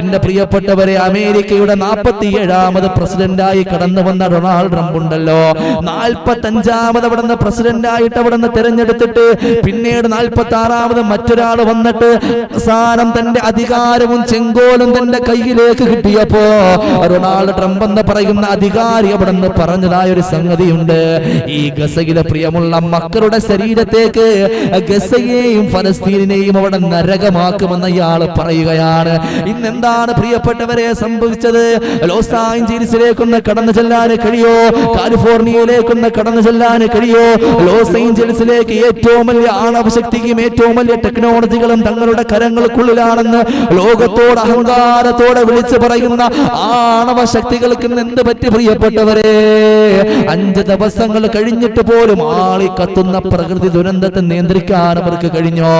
എന്റെ പ്രിയപ്പെട്ടവരെ അമേരിക്കയുടെ നാൽപ്പത്തി ഏഴാമത് പ്രസിഡന്റായി കടന്നു വന്ന ഡൊണാൾഡ് ട്രംപ് ഉണ്ടല്ലോ നാൽപ്പത്തി അഞ്ചാമത് അവിടെ നിന്ന് പ്രസിഡന്റായിട്ട് അവിടെ നിന്ന് തിരഞ്ഞെടുത്തിട്ട് പിന്നീട് നാൽപ്പത്തി ആറാമത് മറ്റൊരാൾ വന്നിട്ട് അവസാനം തന്റെ അധികാരവും ചെങ്കോലും തന്റെ കയ്യിലേക്ക് കിട്ടിയപ്പോ റൊണാൾഡ് ട്രംപ് എന്ന് പറയുന്ന അധികാരി അവിടെ നിന്ന് പറഞ്ഞതായ ഒരു സംഗതിയുണ്ട്. ഈ ഗസയിലെ പ്രിയമുള്ള മക്കളുടെ ശരീരത്തേക്ക് ഗസയെയും ഫലസ്തീനെയും അവിടെ നരകമാക്കുമെന്ന് ഇയാൾ പറയുകയാണ്. ഇന്ന് എന്താണ് പ്രിയപ്പെട്ടവരെ സംഭവിച്ചത്? ലോസ് ആഞ്ചലീസിലേക്കൊന്ന് കടന്നു ചെല്ലാൻ കഴിയോ? കാലിഫോർണിയയിലേക്കൊന്ന് കടന്നു ചെല്ലാൻ കഴിയോ? ലോസ് ഏഞ്ചൽസിലേക്ക് ഏറ്റവും വലിയ ആണവശക്തിക്കും ഏറ്റവും വലിയ ടെക്നോളജികളും തങ്ങളുടെ കരങ്ങൾക്കുള്ളിലാണെന്ന് ലോകത്തോട് അഹങ്കാരത്തോടെ വിളിച്ചു പറയുന്ന ആണവ ശക്തികൾക്ക് എന്ത് പറ്റി പ്രിയപ്പെട്ടവരെ? അഞ്ച് ദിവസങ്ങൾ കഴിഞ്ഞിട്ട് പോലും ആളി കത്തുന്ന പ്രകൃതി ദുരന്തത്തെ നിയന്ത്രിക്കാൻ അവർക്ക് കഴിഞ്ഞോ?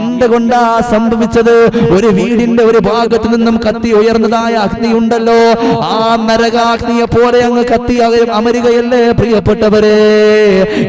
എന്തുകൊണ്ടാ സംഭവിച്ചത്? ഒരു വീടിന്റെ ഒരു ഭാഗത്ത് നിന്നും കത്തി ഉയർന്നതായ അഗ്നി ഉണ്ടല്ലോ ആ നരകാഗ്നിയെ പോലെ അങ്ങ് കത്തി അമരുകയല്ലേ പ്രിയപ്പെട്ടവരെ?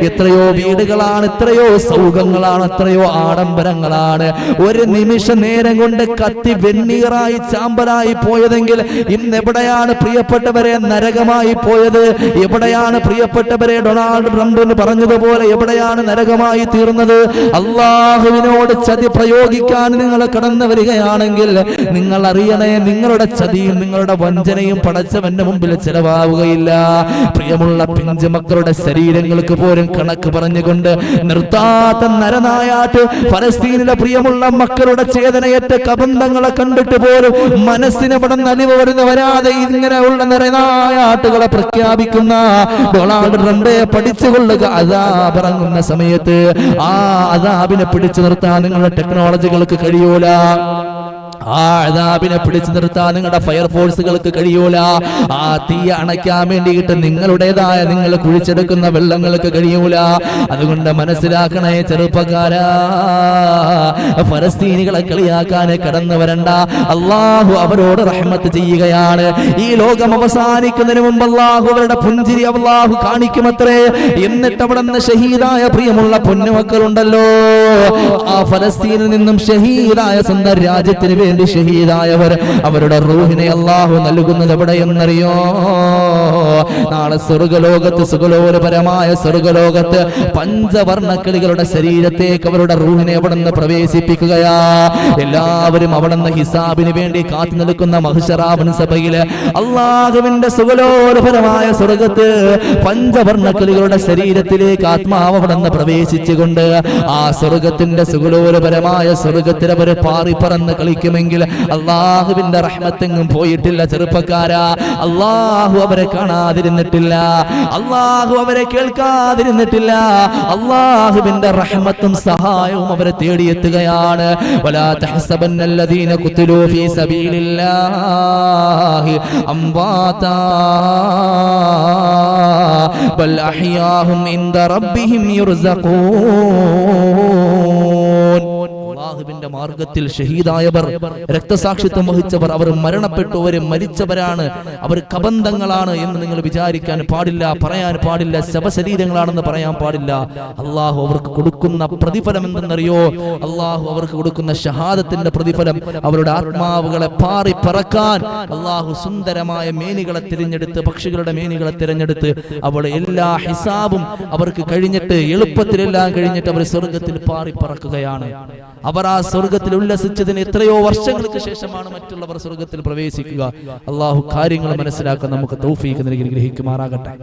എത്രയോ വീടുകളാണ് എത്രയോ സൗഖങ്ങളാണ് എത്രയോ ആഡംബരങ്ങളാണ്. ഒരു നിമിഷ നേരം കൊണ്ട് കത്തി വെണ്ണീറായി ചാമ്പലായി പോയതെങ്കിൽ ഇന്ന് എവിടെയാണ് പ്രിയപ്പെട്ടവരെ നരകമായി പോയത്? എവിടെയാണ് പ്രിയപ്പെട്ടവരെ ഡൊണാൾഡ് ട്രംപ് എന്ന് പറഞ്ഞതുപോലെ എവിടെയാണ് നരകമായി തീർന്നത്? അള്ളാഹുവിനോട് ചതി പ്രയോഗിക്കാൻ നിങ്ങൾ കടന്നു വരികയാണെങ്കിൽ നിങ്ങൾ അറിയണേ നിങ്ങളുടെ ചതിയും നിങ്ങളുടെ വഞ്ചനയും പടച്ചവന്റെ മുമ്പിൽ ചെലവാവുകയില്ല. പ്രിയമുള്ള പിഞ്ചു മക്കളുടെ ശരീരങ്ങൾക്ക് പോലും കണക്ക് പറഞ്ഞുകൊണ്ട് നിർത്താത്ത നരനായാട്ട് ഫലസ്തീനിലെ പ്രിയമുള്ള മക്കളുടെ ചേതനയേറ്റ കബന്ധങ്ങളെ കണ്ടിട്ട് പോലും മനസ്സിന് ഇവിടെ നലിവ് വരുന്ന വരാതെ ഇങ്ങനെയുള്ള നരനായാട്ടുകളെ പ്രഖ്യാപിക്കുന്ന ഡൊണാൾഡ് ട്രംപെ പഠിച്ചുകൊള്ളുക. അതാപിറങ്ങുന്ന സമയത്ത് ആ അതാബിനെ പിടിച്ചു നിർത്താൻ നിങ്ങളുടെ ടെക്നോളജികൾക്ക് കഴിയൂല. ആ അതാബിനെ പിടിച്ചു നിർത്താൻ നിങ്ങളുടെ ഫയർഫോഴ്സുകൾക്ക് കഴിയൂല. ആ തീ അണയ്ക്കാൻ വേണ്ടിയിട്ട് നിങ്ങളുടേതായ നിങ്ങൾ കുഴിച്ചെടുക്കുന്ന വെള്ളങ്ങൾക്ക് കഴിയൂല. അതുകൊണ്ട് മനസ്സിലാക്കണേ ചെറുപ്പക്കാരാ. ഫലസ്തീനികളെ കളിയാക്കാൻ കടന്നു വരണ്ട. അള്ളാഹു അവരോട് റഹ്മത്ത് ചെയ്യുകയാണ്. ഈ ലോകം അവസാനിക്കുന്നതിന് മുമ്പ് അള്ളാഹു അവരുടെ പുഞ്ചിരി അള്ളാഹു കാണിക്കുമത്രേ. എന്നിട്ട് അവിടെ നിന്ന് ഷഹീദായ പ്രിയമുള്ള പൊന്നുമക്കളുണ്ടല്ലോ. ആ ഫലസ്തീനിൽ നിന്നും ഷഹീദായ സ്വന്തം രാജ്യത്തിന് വേണ്ടി ഷഹീദായവർ അവരുടെ റൂഹിനെ അള്ളാഹു നൽകുന്നത് എവിടെയെന്നറിയോ? നാളെ സ്വർഗലോകത്ത് സുഖലോലപരമായ സ്വർഗലോകത്ത് പഞ്ചവർണക്കിളികളുടെ ശരീരത്തേക്ക് അവരുടെ റൂഹിനെ അവിടെ നിന്ന് പ്രവേശിപ്പിക്കുകയാ. എല്ലാവരും അവിടെ നിന്ന് ഹിസാബിന് വേണ്ടി കാത്തു നിൽക്കുന്ന മഹിഷറാവൻ സഭയിൽ അള്ളാഹുവിന്റെ സുഖലോലപരമായ സ്വർഗത്ത് പഞ്ചവർണക്കിളികളുടെ ശരീരത്തിലേക്ക് ആത്മാവ് അവിടെ നിന്ന് പ്രവേശിച്ചുകൊണ്ട് ആ സ്വർഗത്തിന്റെ സുഖലോലപരമായ സ്വർഗത്തിൽ അവർ പാറി പറന്ന് കളിക്കുമെങ്കിൽ അള്ളാഹുവിന്റെ റഹ്മത്തെങ്ങും പോയിട്ടില്ല ചെറുപ്പക്കാരാ. അള്ളാഹു അവരെ കാണാതിരുന്നിട്ടില്ല അള്ളാഹു അവരെ കേൾക്കാതിരുന്നിട്ടില്ല. അള്ളാഹുവിന്റെ റഹ്മത്തും സഹായവും അവരെ തേടിയെത്തുകയാണ്. ബൽ അഹ്യാഹും ഇൻദ റബ്ബിഹിം യുർസഖൂൻ. അള്ളാഹുവിന്റെ മാർഗത്തിൽ ഷഹീദായവർ രക്തസാക്ഷിത്വം വഹിച്ചവർ അവർ മരണപ്പെട്ടവര് മരിച്ചവരാണ്. അവർ കബന്ധങ്ങളാണ് എന്ന് നിങ്ങൾ വിചാരിക്കാൻ പാടില്ല പറയാൻ പാടില്ല ശവശരീരങ്ങളാണെന്ന് പറയാൻ പാടില്ല. അള്ളാഹു അവർക്ക് കൊടുക്കുന്ന പ്രതിഫലം എന്തെന്നറിയോ? അള്ളാഹു അവർക്ക് കൊടുക്കുന്ന ഷഹാദത്തിന്റെ പ്രതിഫലം അവരുടെ ആത്മാവുകളെ പാറി പറക്കാൻ. അള്ളാഹു സുന്ദരമായ മേനികളെ തിരഞ്ഞെടുത്ത് പക്ഷികളുടെ മേനികളെ തിരഞ്ഞെടുത്ത് അവളെ എല്ലാ ഹിസാബും അവർക്ക് കഴിഞ്ഞിട്ട് എളുപ്പത്തിലെല്ലാം കഴിഞ്ഞിട്ട് അവർ സ്വർഗത്തിൽ പാറി പറക്കുകയാണ്. അവർ ആ സ്വർഗത്തിൽ ഉല്ലസിച്ചതിന് എത്രയോ വർഷങ്ങൾക്ക് ശേഷമാണ് മറ്റുള്ളവർ സ്വർഗത്തിൽ പ്രവേശിക്കുക. അള്ളാഹു കാര്യങ്ങൾ മനസ്സിലാക്കാൻ നമുക്ക് തൗഫീഖ് നൽകി ഗ്രഹിക്കുമാറാകട്ടെ